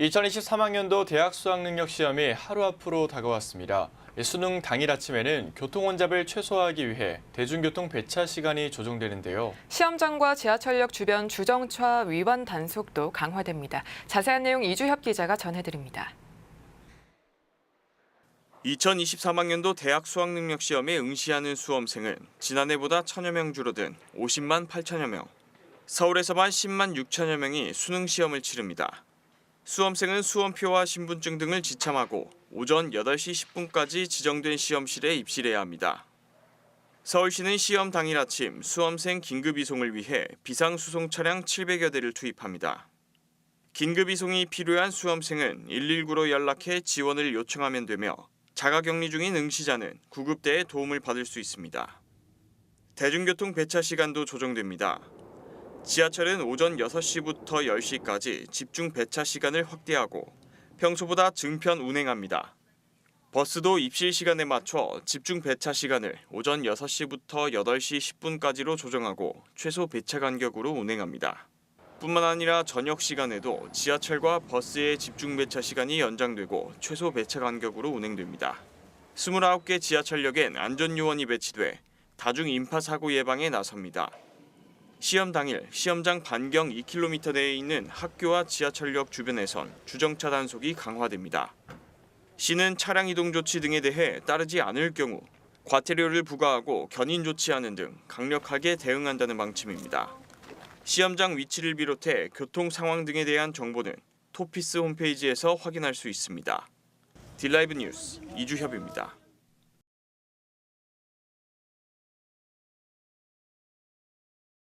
2023학년도 대학 수학능력 시험이 하루 앞으로 다가왔습니다. 수능 당일 아침에는 교통 혼잡을 최소화하기 위해 대중교통 배차 시간이 조정되는데요. 시험장과 지하철역 주변 주정차 위반 단속도 강화됩니다. 자세한 내용 이주협 기자가 전해드립니다. 2023학년도 대학 수학능력 시험에 응시하는 수험생은 지난해보다 천여 명 줄어든 50만 8천여 명. 서울에서만 10만 6천여 명이 수능 시험을 치릅니다. 수험생은 수험표와 신분증 등을 지참하고 오전 8시 10분까지 지정된 시험실에 입실해야 합니다. 서울시는 시험 당일 아침 수험생 긴급 이송을 위해 비상 수송 차량 700여 대를 투입합니다. 긴급 이송이 필요한 수험생은 119로 연락해 지원을 요청하면 되며 자가격리 중인 응시자는 구급대의 도움을 받을 수 있습니다. 대중교통 배차 시간도 조정됩니다. 지하철은 오전 6시부터 10시까지 집중 배차 시간을 확대하고 평소보다 증편 운행합니다. 버스도 입실 시간에 맞춰 집중 배차 시간을 오전 6시부터 8시 10분까지로 조정하고 최소 배차 간격으로 운행합니다. 뿐만 아니라 저녁 시간에도 지하철과 버스의 집중 배차 시간이 연장되고 최소 배차 간격으로 운행됩니다. 29개 지하철역엔 안전 요원이 배치돼 다중 인파 사고 예방에 나섭니다. 시험 당일 시험장 반경 2km 내에 있는 학교와 지하철역 주변에선 주정차 단속이 강화됩니다. 시는 차량 이동 조치 등에 대해 따르지 않을 경우 과태료를 부과하고 견인 조치하는 등 강력하게 대응한다는 방침입니다. 시험장 위치를 비롯해 교통 상황 등에 대한 정보는 토피스 홈페이지에서 확인할 수 있습니다. 딜라이브 뉴스 이주협입니다.